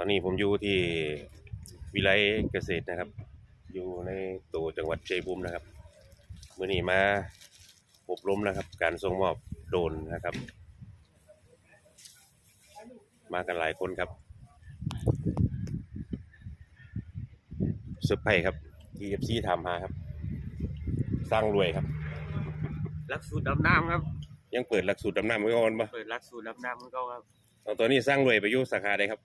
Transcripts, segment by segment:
ตอนนี้ผมอยู่ที่วิไลเกษตรนะครับ อยู่ในตัวจังหวัดชัยภูมินะครับมื่อนี้มาอบรมนะครับ การส่งมอบโดรนนะครับ มากันหลายคนครับเซอร์ไพรส์ครับ TFC ถามหาครับ สร้างรวยครับ หลักสูตรดำน้ำครับ ยังเปิดหลักสูตรดำน้ำไว้ก่อนปะเปิดหลักสูตรดำน้ำของเขาครับเอาตัวนี้สร้างรวยไปอยู่สาขาใดครับ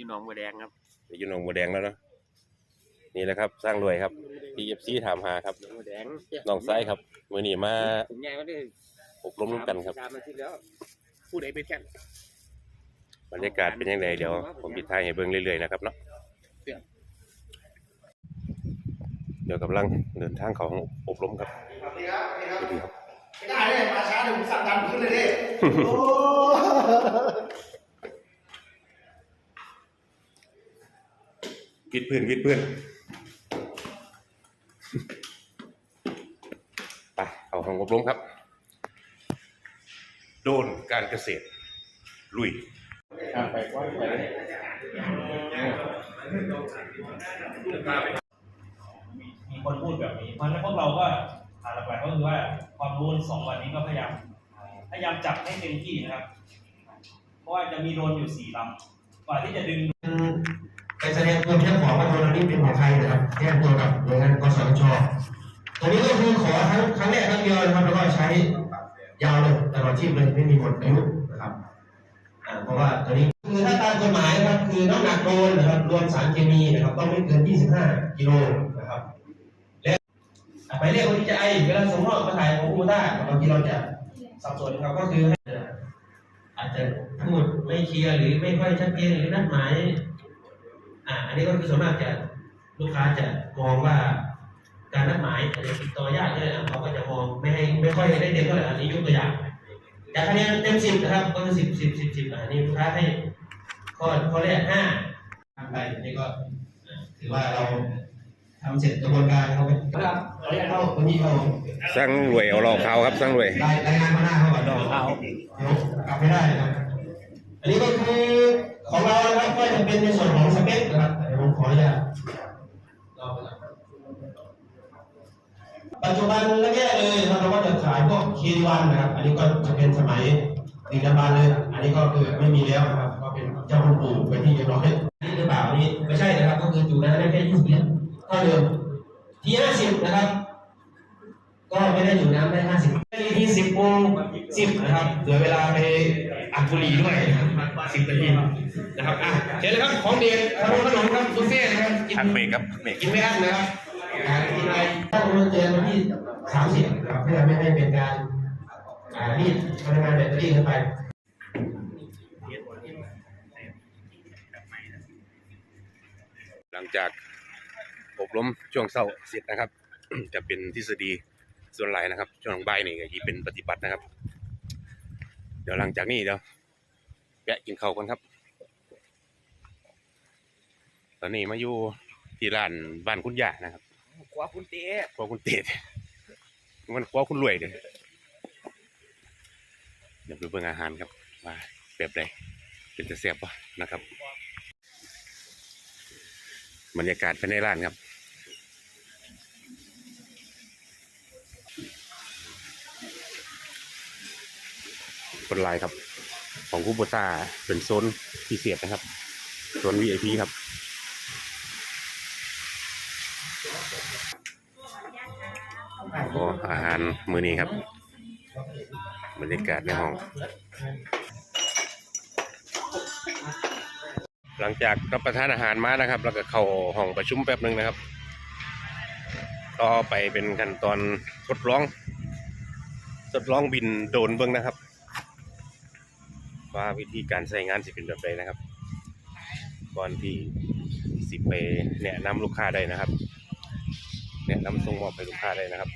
อยู่หนองบัวแดงครับไปอยู่หนองบัวแดงแล้วเนาะนี่แหละครับ สร้างรวยครับ TFC ถามหาครับหนองบัวแดงน้องไซครับมื่อนี้มาผมใหญ่มาได้อบรมร่วมกันครับสามอาทิตย์แล้วผู้ใดเป็นแค่นบรรยากาศเป็นยังไงเดี๋ยว ผมปิดท้ายให้เบิ่งเรื่อยๆนะครับเนาะเดี๋ยวกำลังเดินทางเขาห้องอบรมครับสวัสดีครับสวัสดีครับสวัสดีครับไม่ได้เลยมาช้าเดี๋ยวผมสั่งดันขึ้นเลยดิโอ้ วิดพื้นวิดพื้นไปเอาห้องอบรมครับ โดนการเกษตร ลุยมีคนพูดแบบนี้ เพราะฉะนั้นพวกเราก็หาหลักๆก็คือว่าความรู้สองวันนี้ก็พยายามพยายามจับให้เต็มที่นะครับ เพราะว่าจะมีโดนอยู่สี่ลำกว่าที่จะดึง ไปแสดงตัวเป็นเจ้าของว่าตัวนี้เป็นของใครนะครับแจ้งตัวกับหน่วยงานกสชตัวนี้ก็คือขอครั้งครั้งแรกครั้งเดียวนะครับแล้วก็ใช้ยาวเลยตลอดชีพเลยไม่มีหมดอายุนะครับเพราะว่าตัวนี้คือถ้าตามกฎหมายนะครับคือน้ำหนักโดนนะครับรวมสารเคมีนะครับต้องไม่เกิน 25 กิโลนะครับ และหมายเลขคนที่จะไอเวลาส่งมอบมาถ่ายของคูต้าบางทีเราจะสับสนครับก็คืออาจจะพูดไม่เคลียร์หรือไม่ค่อยชัดเจนหรือนัดหมาย อ่าอันนี้ก็คือส่วนมากจะลูกค้าจะมองว่าการนัดหมายอาจจะติดต่อยากเลยนะเขาก็จะมองไม่ให้ไม่ค่อยได้เต็มเท่าไหร่อันนี้ยกตัวอย่างจากคะแนนเต็มสิบนะครับก็คือสิบสิบสิบสิบอันนี้ลูกค้าให้ข้อข้อแรกห้าทำไปนี่ก็อ่าถือว่าเราทำเสร็จกระบวนการเขาไปครับขออนุญาตเข้าคนนี้เขาสร้างรวยเอาเราเขาครับสร้างรวยรายรายงานมาหน้าเขาก่อนเขากลับไม่ได้นะครับอันนี้ก็คือ ของเรานะครับก็จะเป็นในส่วนของสเปคนะครับเดี๋ยวผมขออนุญาตปัจจุบันแรกเลยนะครับเราก็จะขายพวกคีวันนะครับ อันนี้ก็จะเป็นสมัยดึกดำบรรเลย อันนี้ก็คือไม่มีแล้วนะครับ ก็เป็นเจ้าคุณปู่ไปที่เรียบร้อยนี่หรือเปล่านี้ไม่ใช่นะครับ ก็คือจุน้ำได้แค่ยี่สิบลิตรเท่าเดิมทีห้าสิบนะครับ ก็ไม่ได้อยู่น้ำได้ห้าสิบนทีสิบโมงสิบนะครับเหลือเวลาไปอัดบุรีด้วย สิบนาทีนะครับอะเชิญเลยครับของเด็กขนมขนมครับบุฟเฟ่ต์นะครับกินพักเบรกครับเบรกกินไม่อั้นนะครับอ่ากินอะไรต้องมาเจอวันที่สามสิบนะครับเพื่อไม่ให้เป็นการอ่ารีดพลังงานแบตเตอรี่เข้าไปหลังจากอบรมช่วงเช้าเสร็จนะครับ จะเป็นทฤษฎีส่วนหลายนะครับ ช่วงบ่ายนี่ก็จะเป็นปฏิบัตินะครับ เดี๋ยวหลังจากนี้เดี๋ยว แวะกินข้าวกันครับ ตอนนี้มาอยู่ที่ร้านบ้านคุณย่านะครับขวาคุณเต้ครัวคุณเตดมันครัวคุณรวยเด้อเดี๋ยวไปเบิ่งอาหารครับว่าแบบใดเป็นจะแซ่บปะนะครับ บรรยากาศภายในร้านครับคนไลายครับ ของคูโบต้าเป็นโซนพิเศษนะครับโซน VIP ครับโอ้อาหารมื้อนี้ครับบรรยากาศในห้อง หลังจากรับประทานอาหารมานะครับ แล้วก็เข้าห้องประชุมแป๊บหนึ่งนะครับ ต่อไปเป็นขั้นตอนทดลอง ทดลองบินโดนเบิ้งนะครับ ว่าวิธีการใช้งานสิเป็นแบบใดนะครับ ก่อนที่สิไปแนะนำลูกค้าได้นะครับ แนะนำส่งมอบให้ลูกค้าได้นะครับ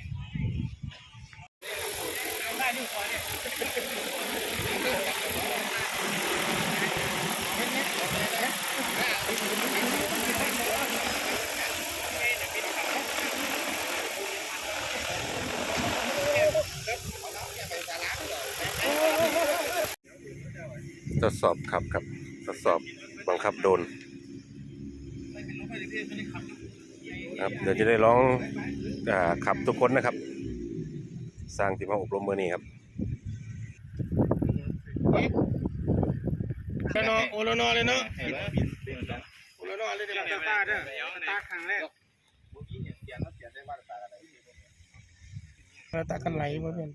ทดสอบขับครับ ทดสอบบังคับโดรนครับเดี๋ยวจะได้ลองอ่าขับทุกคนนะครับ สร้างที่มาอบรมเมื่อนี้ครับโอโนโอโลนอเลยเนาะโอโลนอเลยเดี๋ยวตาเด้อตาครั้งแรกตากันไหลมาเป็น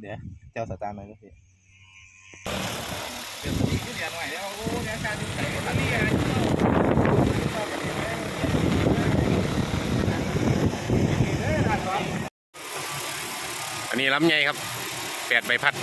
เดี๋ยวเจ้าสตาร์ทหน่อยก็พี่ อันนี้ลำไยครับแปดใบพัด